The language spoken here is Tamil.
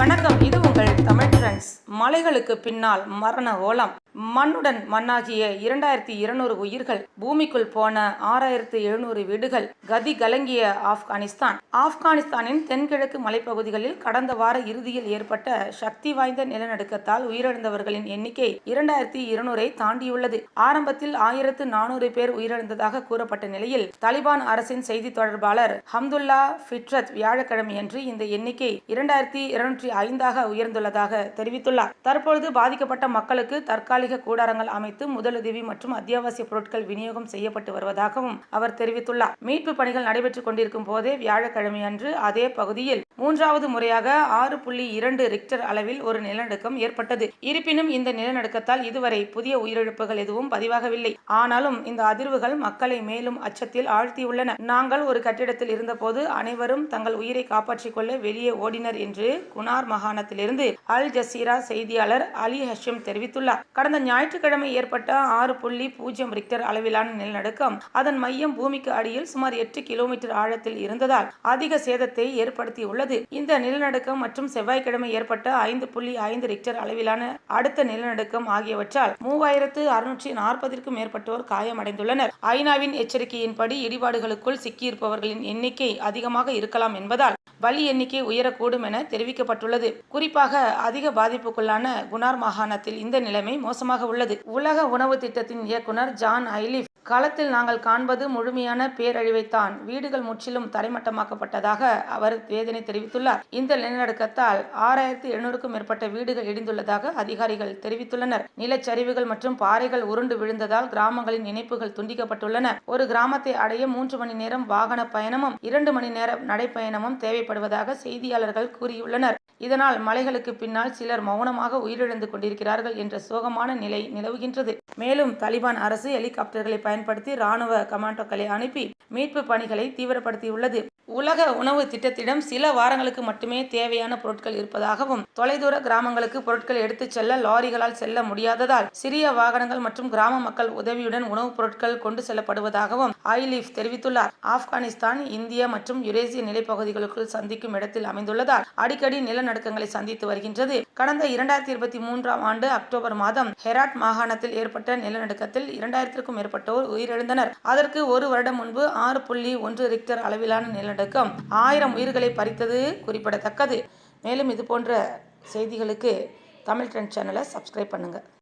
வணக்கம். இது உங்கள் தமிழ் ஃப்ரெண்ட்ஸ் மலைகளுக்கு பின்னால் மரண ஓலம். மண்ணுடன் மண்ணாகிய இரண்டாயிரத்தி இருநூறு உயிர்கள் பூமிக்குள் போன ஆறாயிரத்து எழுநூறு வீடுகள் கதி கலங்கிய ஆப்கானிஸ்தான். ஆப்கானிஸ்தானின் தென்கிழக்கு மலைப்பகுதிகளில் கடந்த வார இறுதியில் ஏற்பட்ட சக்தி வாய்ந்த நிலநடுக்கத்தால் உயிரிழந்தவர்களின் எண்ணிக்கை இரண்டாயிரத்தி இருநூறை தாண்டியுள்ளது. ஆரம்பத்தில் ஆயிரத்து நானூறு பேர் உயிரிழந்ததாக கூறப்பட்ட நிலையில் தலிபான் அரசின் செய்தி தொடர்பாளர் ஹம்துல்லா ஃபிட்ரத் வியாழக்கிழமையன்று இந்த எண்ணிக்கை இரண்டாயிரத்தி இருநூற்றி ஐந்தாக உயர்ந்துள்ளதாக தெரிவித்துள்ளார். தற்பொழுது பாதிக்கப்பட்ட மக்களுக்கு தற்காலிக கூடாரங்கள் அமைத்து முதலுதவி மற்றும் அத்தியாவசிய பொருட்கள் விநியோகம் செய்யப்பட்டு வருவதாகவும் அவர் தெரிவித்துள்ளார். மீட்பு பணிகள் நடைபெற்றுக் கொண்டிருக்கும் போதே வியாழக்கிழமையன்று அதே பகுதியில் மூன்றாவது முறையாக ஆறு புள்ளி இரண்டு ரிக்டர் அளவில் ஒரு நிலநடுக்கம் ஏற்பட்டது. இருப்பினும் இந்த நிலநடுக்கத்தால் இதுவரை புதிய உயிரிழப்புகள் எதுவும் பதிவாகவில்லை. ஆனாலும் இந்த அதிர்வுகள் மக்களை மேலும் அச்சத்தில் ஆழ்த்தியுள்ளன. நாங்கள் ஒரு கட்டிடத்தில் இருந்தபோது அனைவரும் தங்கள் உயிரை காப்பாற்றிக் கொள்ள வெளியே ஓடினர் என்று குனார் மாகாணத்திலிருந்து அல் ஜசீரா செய்தியாளர் அலி ஹஷிம் தெரிவித்துள்ளார். கடந்த ஞாயிற்றுக்கிழமை ஏற்பட்ட ஆறு புள்ளி பூஜ்ஜியம் ரிக்டர் அளவிலான நிலநடுக்கம் அதன் மையம் பூமிக்கு அடியில் சுமார் எட்டு கிலோமீட்டர் ஆழத்தில் இருந்ததால் அதிக சேதத்தை ஏற்படுத்தியுள்ளது. இந்த நிலநடுக்கம் மற்றும் செவ்வாய்க்கிழமை ஏற்பட்ட ஐந்து புள்ளி ஐந்து ரிக்டர் அளவிலான அடுத்த நிலநடுக்கம் ஆகியவற்றால் மூவாயிரத்து அறுநூற்றி நாற்பதற்கும் மேற்பட்டோர் காயமடைந்துள்ளனர். ஐநாவின் எச்சரிக்கையின்படி இடிபாடுகளுக்குள் சிக்கியிருப்பவர்களின் எண்ணிக்கை அதிகமாக இருக்கலாம் என்பதால் பலி எண்ணிக்கை உயரக்கூடும் என தெரிவிக்கப்பட்டுள்ளது. குறிப்பாக அதிக பாதிப்புக்குள்ளான குணார் மாகாணத்தில் இந்த நிலைமை மோசமாக உள்ளது. உலக உணவு திட்டத்தின் இயக்குனர் ஜான் ஐலிஃப் களத்தில் நாங்கள் காண்பது முழுமையான பேரழிவைத்தான். வீடுகள் முற்றிலும் தரைமட்டமாக்கப்பட்டதாக அவர் வேதனை தெரிவித்துள்ளார். இந்த நிலநடுக்கத்தால் ஆறாயிரத்தி எழுநூறுக்கும் மேற்பட்ட வீடுகள் இடிந்துள்ளதாக அதிகாரிகள் தெரிவித்துள்ளனர். நிலச்சரிவுகள் மற்றும் பாறைகள் உருண்டு விழுந்ததால் கிராமங்களின் இணைப்புகள் துண்டிக்கப்பட்டுள்ளன. ஒரு கிராமத்தை அடைய மூன்று மணி நேரம் வாகன பயணமும் இரண்டு மணி நேரம் நடைப்பயணமும் தேவைப்படுவதாக செய்தியாளர்கள் கூறியுள்ளனர். இதனால் மலைகளுக்கு பின்னால் சிலர் மௌனமாக உயிரிழந்து கொண்டிருக்கிறார்கள் என்ற சோகமான நிலை நிலவுகின்றது. மேலும் தலிபான் அரசு ஹெலிகாப்டர்களை பயன்படுத்தி ராணுவ கமாண்டோக்களை அனுப்பி மீட்பு பணிகளை தீவிரப்படுத்தியுள்ளது. உலக உணவு திட்டத்திடம் சில வாரங்களுக்கு மட்டுமே தேவையான பொருட்கள் இருப்பதாகவும் தொலைதூர கிராமங்களுக்கு பொருட்கள் எடுத்துச் செல்ல லாரிகளால் செல்ல முடியாததால் சிறிய வாகனங்கள் மற்றும் கிராம மக்கள் உதவியுடன் உணவுப் பொருட்கள் கொண்டு செல்லப்படுவதாகவும் ஐலீஃப் தெரிவித்துள்ளார். ஆப்கானிஸ்தான் இந்திய மற்றும் யுரேசிய நிலைப்பகுதிகளுக்குள் சந்திக்கும் இடத்தில் அமைந்துள்ளதால் அடிக்கடி நிலநடுக்கங்களை சந்தித்து வருகின்றது. கடந்த இரண்டாயிரத்தி இருபத்தி மூன்றாம் ஆண்டு அக்டோபர் மாதம் ஹெராட் மாகாணத்தில் ஏற்பட்ட நிலநடுக்கத்தில் இரண்டாயிரத்திற்கும் மேற்பட்டோர் உயிரிழந்தனர். அதற்கு ஒரு வருடம் முன்பு ஆறு புள்ளி ஒன்று ரிக்டர் அளவிலான நிலநடுக்கம் ஆயிரம் உயிர்களை பறித்தது குறிப்பிடத்தக்கது. மேலும் இது போன்ற செய்திகளுக்கு தமிழ் ட்ரெண்ட் சேனலை சப்ஸ்கிரைப் பண்ணுங்கள்